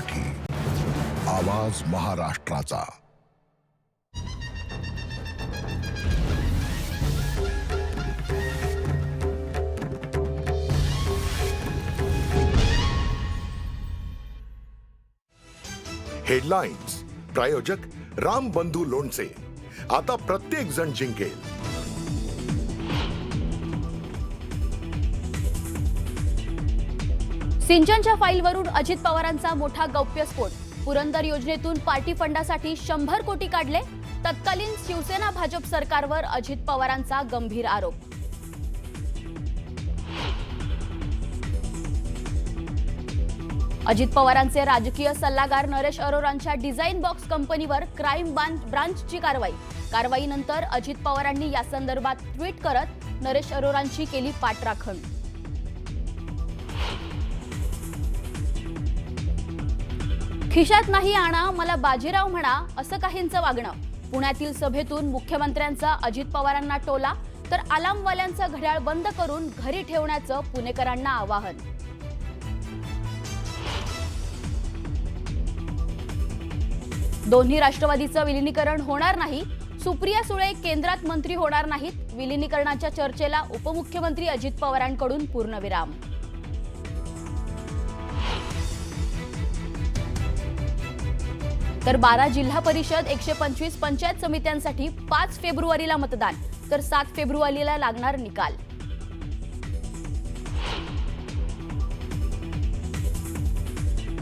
मराठी आवाज महाराष्ट्राचा. हेडलाईन्स प्रायोजक राम बंधू लोणचे. आता प्रत्येक जण जिंकेल. सिंचनच्या फाईलवरून अजित पवारांचा मोठा गौप्यस्फोट पुरंदर योजनेतून पार्टी फंडासाठी शंभर कोटी काढले. तत्कालीन शिवसेना भाजप सरकारवर अजित पवारांचा गंभीर आरोप. अजित पवारांचे राजकीय सल्लागार नरेश अरोरांच्या डिझाईन बॉक्स कंपनीवर क्राईम ब्रांचची कारवाई. कारवाईनंतर अजित पवारांनी या संदर्भात ट्विट करत नरेश अरोरांची केली पाठराखण. खिशात नाही आणा मला बाजीराव म्हणा असं काहींचं वागणं. पुण्यातील सभेतून मुख्यमंत्र्यांचा अजित पवारांना टोला तर आलामवाल्यांचं घड्याळ बंद करून घरी ठेवण्याचं पुणेकरांना आवाहन. दोन्ही राष्ट्रवादीचं विलिनीकरण होणार नाही सुप्रिया सुळे केंद्रात मंत्री होणार नाहीत विलिनीकरणाच्या चर्चेला उपमुख्यमंत्री अजित पवारांकडून पूर्णविराम. तर बारा जिल्हा परिषद एकशे पंचवीस पंचायत समित्यांसाठी पाच फेब्रुवारीला मतदान तर सात फेब्रुवारीला लागणार निकाल.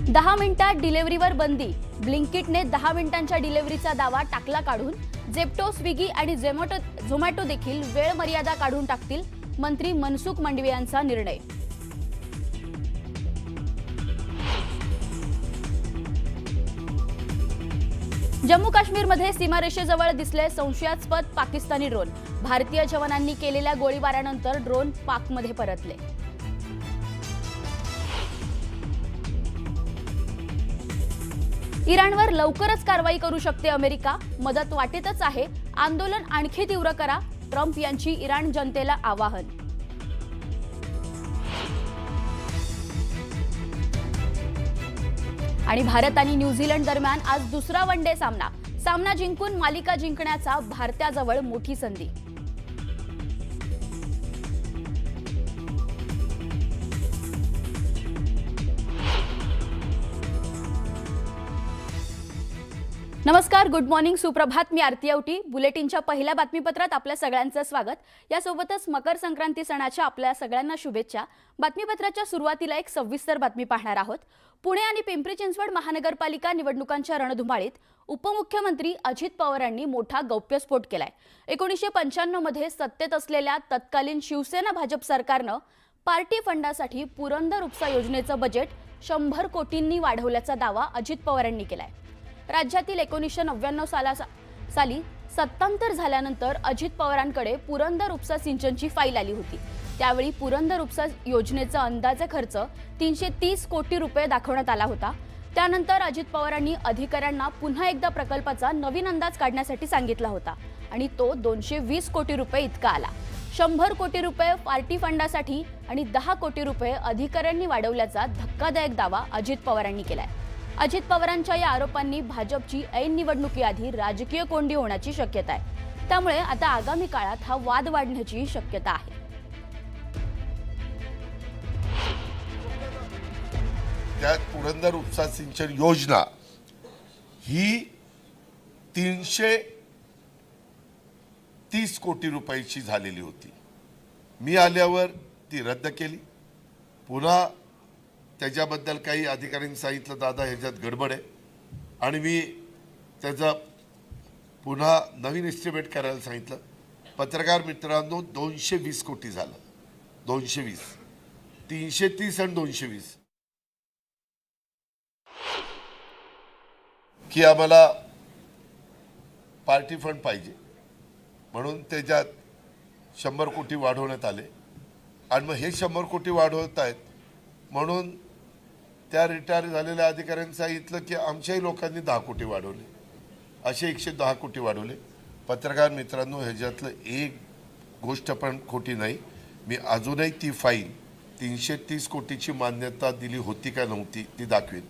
दहा मिनिटात डिलिव्हरीवर बंदी ब्लिंकिटने दहा मिनिटांच्या डिलिव्हरीचा दावा टाकला काढून झेप्टो स्विगी आणि झोमॅटो झोमॅटो देखील वेळ मर्यादा काढून टाकतील मंत्री मनसुख मंडवे यांचा निर्णय. जम्मू काश्मीरमध्ये सीमारेषेजवळ दिसले संशयास्पद पाकिस्तानी ड्रोन. भारतीय जवानांनी केलेल्या गोळीबारानंतर ड्रोन पाकमध्ये परतले. इराणवर लवकरच कारवाई करू शकते अमेरिका. मदत वाटेतच आहे. आंदोलन आणखी तीव्र करा. ट्रम्प यांची इराण जनतेला आवाहन. आणि भारत आणि न्यूझीलंड दरम्यान आज दुसरा वन डे सामना. सामना जिंकून मालिका जिंकण्याचा भारताजवळ मोठी संधी. नमस्कार गुड मॉर्निंग सुप्रभात. मी आरती आवटी बुलेटिनच्या पहिल्या बातमीपत्रात आपल्या सगळ्यांचं स्वागत. यासोबतच मकर संक्रांती सणाच्या आपल्या सगळ्यांना शुभेच्छा. बातमीपत्राच्या सुरुवातीला एक सविस्तर बातमी पाहणार आहोत. पुणे आणि पिंपरी चिंचवड महानगरपालिका निवडणुकांच्या रणधुमाळीत उपमुख्यमंत्री अजित पवारांनी मोठा गौप्यस्फोट केलाय. एकोणीसशे पंच्याण्णवमध्ये सत्तेत असलेल्या तत्कालीन शिवसेना भाजप सरकारनं पार्टी फंडासाठी पुरंदर उपसा योजनेचं बजेट शंभर कोटींनी वाढवल्याचा दावा अजित पवारांनी केलाय. राज्यातील एकोणीसशे नव्याण्णव साला साली सत्तांतर झाल्यानंतर अजित पवारांकडे पुरंदर उपसा सिंचनची फाईल आली होती. त्यावेळी पुरंदर उपसा योजनेचा अंदाजे खर्च तीनशे तीस कोटी रुपये दाखवण्यात आला होता. त्यानंतर अजित पवारांनी अधिकाऱ्यांना पुन्हा एकदा प्रकल्पाचा नवीन अंदाज काढण्यासाठी सांगितला होता आणि तो दोनशे वीस कोटी रुपये इतका आला. शंभर कोटी रुपये पार्टी फंडासाठी आणि दहा कोटी रुपये अधिकाऱ्यांनी वाढवल्याचा धक्कादायक दावा अजित पवारांनी केलाय. अजित पवारांच्या या आरोपांनी भाजपची ऐन निवडणुकीआधी राजकीय कोंडी होण्याची शक्यता आहे. त्यामुळे आता आगामी काळात हा वाद वाढण्याची शक्यता आहे. त्यात पुरंदर उपसा सिंचन योजना ही तीनशे तीस कोटी रुपयाची झालेली होती. मी आल्यावर ती रद्द केली. पुन्हा त्याच्याबद्दल काही अधिकाऱ्यांनी सांगितलं दादा ह्याच्यात गडबड आहे. आणि मी त्याचा पुन्हा नवीन एस्टिमेट करायला सांगितलं. पत्रकार मित्रांनो दोनशे वीस कोटी झालं. दोनशे वीस. तीनशे तीस आणि दोनशे वीस. की आम्हाला पार्टी फंड पाहिजे. म्हणून त्याच्यात शंभर कोटी वाढवण्यात आले. आणि मग हे शंभर कोटी वाढवत आहेत. म्हणून त्या रिटायर झालेल्या अधिकाऱ्यांनी सांगितलं की आमच्याही लोकांनी दहा कोटी वाढवले. असे एकशे दहा कोटी वाढवले. पत्रकार मित्रांनो ह्याच्यातलं एक गोष्ट पण खोटी नाही. मी अजूनही ती फाईल तीनशे तीस कोटीची मान्यता दिली होती का नव्हती ती दाखवेन.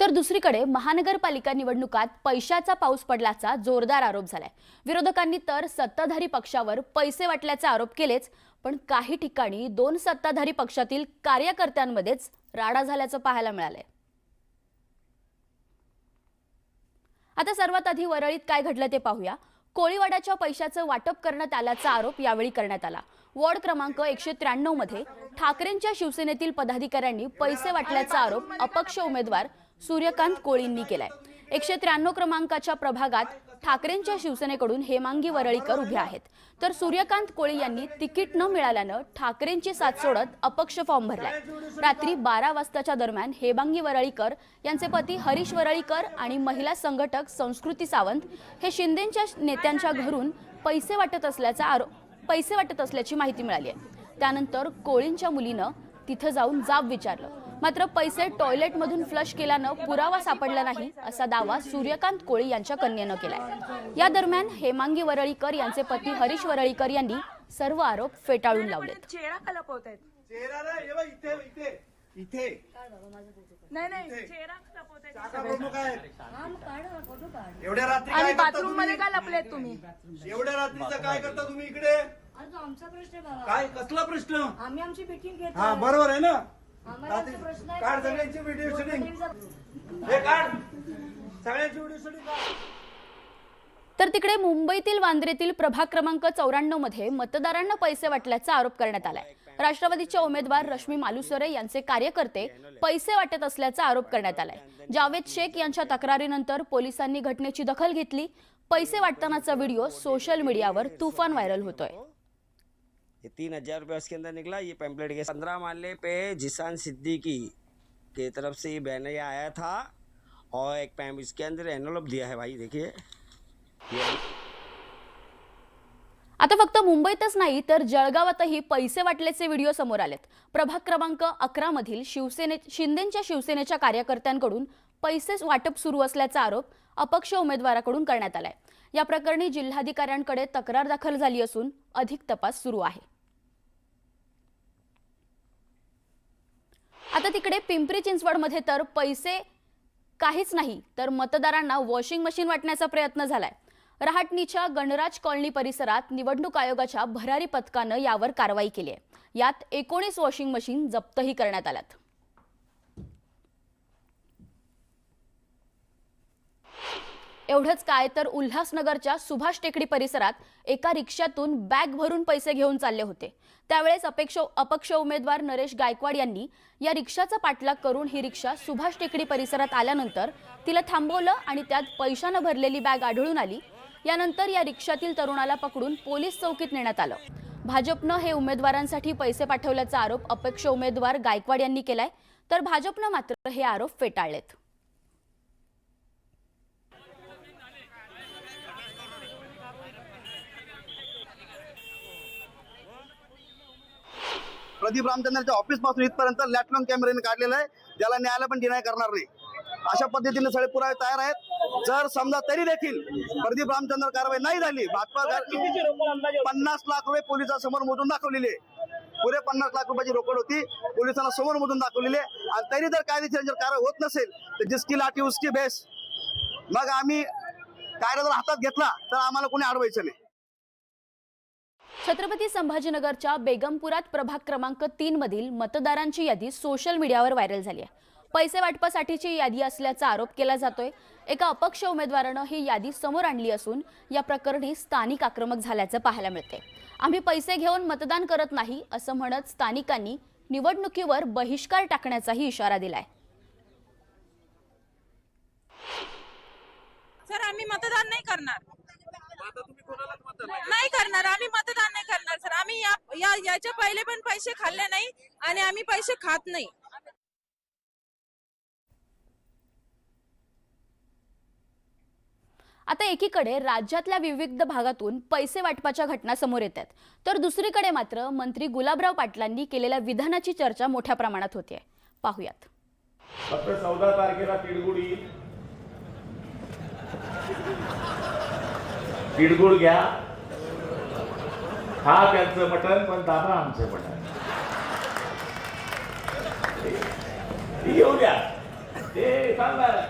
तर दुसरीकडे महानगरपालिका निवडणुकात पैशाचा पाऊस पडल्याचा जोरदार आरोप झालाय. विरोधकांनी तर सत्ताधारी पक्षावर पैसे वाटल्याचे आरोप केलेच पण काही ठिकाणी दोन सत्ताधारी पक्षातील कार्यकर्त्यांमध्येच राडा झाल्याचं पाहायला मिळालंय. आता सर्वात आधी वरळीत काय घडलं ते पाहूया. कोळीवाड्याच्या पैशाचं वाटप करण्यात आल्याचा आरोप यावेळी करण्यात आला. वॉर्ड क्रमांक एकशे त्र्याण्णवमध्ये ठाकरेंच्या शिवसेनेतील पदाधिकाऱ्यांनी पैसे वाटल्याचा आरोप अपक्ष उमेदवार सूर्यकांत कोळींनी केलाय. एकशे त्र्याण्णव क्रमांकाच्या प्रभागात ठाकरेंच्या शिवसेनेकडून हेमांगी वरळीकर उभे आहेत. तर सूर्यकांत कोळी यांनी तिकीट न मिळाल्यानं ठाकरेंची साथ सोडत अपक्ष फॉर्म भरलाय. रात्री बारा वाजताच्या दरम्यान हेमांगी वरळीकर यांचे पती हरीश वरळीकर आणि महिला संघटक संस्कृती सावंत हे शिंदेच्या नेत्यांच्या घरून पैसे वाटत असल्याचा आरोप पैसे वाटत असल्याची माहिती मिळाली आहे. त्यानंतर कोळींच्या मुलीनं तिथं जाऊन जाब विचारलं. मात्र पैसे टॉयलेटमधून फ्लश केल्यानं पुरावा सापडला नाही असा दावा सूर्यकांत कोळी यांच्या कन्येनं केलाय. या दरम्यान हेमांगी वरळीकर यांचे पती हरीश वरळीकर यांनी सर्व आरोप फेटाळून लावलेत. चेहरा का लपवतायत चेहरा ना बघ इथे इथे इथे. नाही नाही चेहरा लपवतायत काका प्रमुख आहेत एवढ्या रात्री काय आणि करता बाथरूममध्ये तुम्ही? का लपलेत तुम्ही. एवढ्या रात्रीचं काय करता तुम्ही इकडे? अरे तो आमचा प्रश्न आहे बाबा. काय कसला प्रश्न? आम्ही आमची मीटिंग घेतो हा बरोबर आहे ना. काढ सगळ्यांची व्हिडिओ शूटिंग हे काढ. सगळ्यांची व्हिडिओ शूटिंग काढ. तर तिकडे मुंबईतील वांद्रेतील प्रभाग क्रमांक चौऱ्याण्णवमध्ये मतदारांना पैसे वाटल्याचा आरोप करण्यात आलाय. राष्ट्रवादीच्या उमेदवार रश्मी मालुसरे यांचे कार्यकर्ते पैसे वाटत असल्याचा आरोप करण्यात आलाय. जावेद शेख यांच्या तक्रारीनंतर पोलिसांनी घटनेची दखल घेतली. पैसे वाटतानाचा व्हिडिओ सोशल मीडियावर तुफान व्हायरल होतोय. ये तीन हजार रुपया उसके अंदर निकला ये पैम्पलेट के पंद्रह माले पे जिसान सिद्दीकी के तरफ से ये बैनर ये आया था और एक पैम इसके अंदर एनवलप दिया है भाई देखिए। आता फक्त मुंबईतच नाही तर जळगावातही पैसे वाटल्याचे व्हिडिओ समोर आलेत. प्रभाग क्रमांक अकरा मधील शिवसेने शिंदेच्या शिवसेनेच्या कार्यकर्त्यांकडून पैसे वाटप सुरू असल्याचा आरोप अपक्ष उमेदवाराकडून करण्यात आलाय. या प्रकरणी जिल्हाधिकाऱ्यांकडे तक्रार दाखल झाली असून अधिक तपास सुरू आहे. आता तिकडे पिंपरी चिंचवडमध्ये तर पैसे काहीच नाही तर मतदारांना वॉशिंग मशीन वाटण्याचा प्रयत्न झालाय. रहाटणीच्या गणराज कॉलनी परिसरात निवडणूक आयोगाच्या भरारी पथकानं यावर कारवाई केली आहे. यात एकोणीस वॉशिंग मशीन जप्तही करण्यात आल्यात. एवढंच काय तर उल्हासनगरच्या सुभाष टेकडी परिसरात एका रिक्षातून बॅग भरून पैसे घेऊन चालले होते. त्यावेळेस अपेक्ष अपक्ष उमेदवार नरेश गायकवाड यांनी या रिक्षाचा पाठलाग करून ही रिक्षा सुभाष टेकडी परिसरात आल्यानंतर तिला थांबवलं आणि त्यात पैशानं भरलेली बॅग आढळून आली. यानंतर या रिक्षातील तरुणाला पकडून पोलीस चौकीत नेण्यात आलं. भाजपनं हे उमेदवारांसाठी पैसे पाठवल्याचा आरोप अपक्ष उमेदवार गायकवाड यांनी केलाय. तर भाजपनं मात्र हे आरोप फेटाळलेत. प्रदीप रामचंद्रच्या ऑफिसपासून इथपर्यंत लॅटलॉन कॅमेऱ्याने काढलेलं आहे. ज्याला न्यायालय पण डिनाय करणार नाही. अशा पद्धतीने सगळे पुरावे तयार आहेत. जर समजा तरी देखील प्रदीप रामचंद्र कारवाई नाही झाली भाजपा पन्नास लाख रुपये पोलिसांसमोर मोजून दाखवलेले पुरे पन्नास लाख रुपयाची रोकड होती. पोलिसांना समोर मधून दाखवलेले आणि तरी जर कायदेशीर जर कारवाई होत नसेल तर जिसकी लाठी उसकी बेस मग आम्ही कायदा जर हातात घेतला तर आम्हाला कोणी अडवायचं नाही. छत्रपती संभाजीनगरच्या बेगमपुरात प्रभाग क्रमांक तीन मधील मतदारांची यादी सोशल मीडियावर व्हायरल झाली आहे. पैसे वाटपासाठीची यादी असल्याचा आरोप केला जातोय. एका अपक्ष उमेदवारानं ही यादी समोर आणली असून या प्रकरणी स्थानिक आक्रमक झाल्याचं पाहायला मिळते आम्ही पैसे घेऊन मतदान करत नाही असं म्हणत स्थानिकांनी निवडणुकीवर बहिष्कार टाकण्याचाही इशारा दिलाय. सर आम्ही मतदान नाही करणार. नाही करणार आम्ही मतदान नाही करणार सर. आम्ही या या- याच्या पहिले पण पैसे खाल्ले नाही आणि आम्ही पैसे खात नाही. आता एकीकडे राज्यातल्या विविध भागातून पैसे वाटपाच्या घटना समोर येतात तर दुसरीकडे मात्र मंत्री गुलाबराव पाटलांनी केलेल्या विधानाची चर्चा मोठ्या प्रमाणात होते पाहुयात. फक्त चौदा तारखेला तिळगुळ येईल तिळगुळ घ्या. खा त्यांचं मटण पण दादा आमचं मटण येऊ द्या. ते सांगणार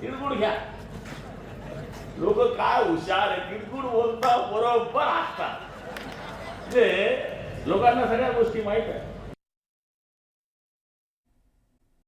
तिळगुळ घ्या. लोक काय हुशार आहे तिळगुळ बोलता बरोबर असतात ते म्हणजे लोकांना सगळ्या गोष्टी माहीत आहे